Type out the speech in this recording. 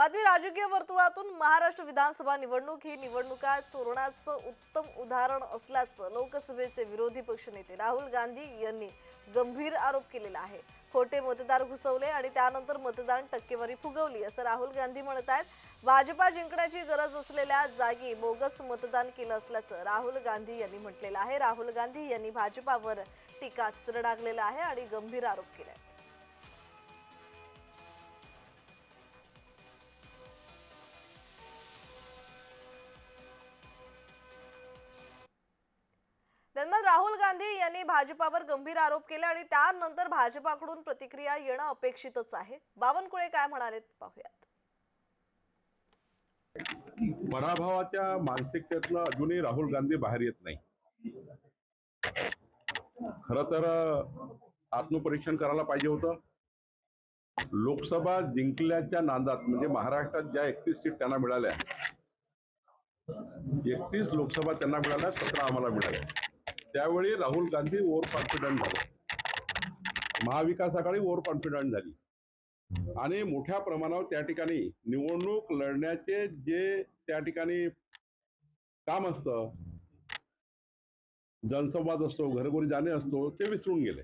बातमी राजकीय वर्तुळातून महाराष्ट्र विधानसभा निवडणूक ही निवडणुका चोरण्याचं उत्तम उदाहरण असल्याचं लोकसभेचे विरोधी पक्षनेते राहुल गांधी यांनी गंभीर आरोप केलेला आहे. खोटे मतदार घुसवले आणि त्यानंतर मतदान टक्केवारी फुगवली असं राहुल गांधी म्हणत आहेत. भाजपा जिंकण्याची गरज असलेल्या जागी बोगस मतदान केलं असल्याचं राहुल गांधी यांनी म्हटलेलं आहे. राहुल गांधी यांनी भाजपावर टीकास्त्र डागलेलं आहे आणि गंभीर आरोप केले राहुल गांधी यांनी भाजपावर गंभीर आरोप केले आणि त्यानंतर भाजपाकडून प्रतिक्रिया येणं अपेक्षितच आहे. बावनकुळे काय म्हणाले पाहूयात. पराभवाच्या मानसिकतेतनं अजूनही राहुल गांधी बाहेर येत नाही. खर तर आत्मपरीक्षण करायला पाहिजे होतं. लोकसभा जिंकल्याच्या नांदात म्हणजे महाराष्ट्रात ज्या एकतीस सीट त्यांना मिळाल्या एकतीस लोकसभा त्यांना मिळाल्या सतरा आम्हाला मिळाल्या. त्यावेळी राहुल गांधी ओव्हर कॉन्फिडंट झाले. महाविकास आघाडी ओव्हर कॉन्फिडंट झाली. आणि मोठ्या प्रमाणावर त्या ठिकाणी निवडणूक लढण्याचे जे त्या ठिकाणी काम असतं जनसंवाद असतो घरोघरी जाणे असतो ते विसरून गेले.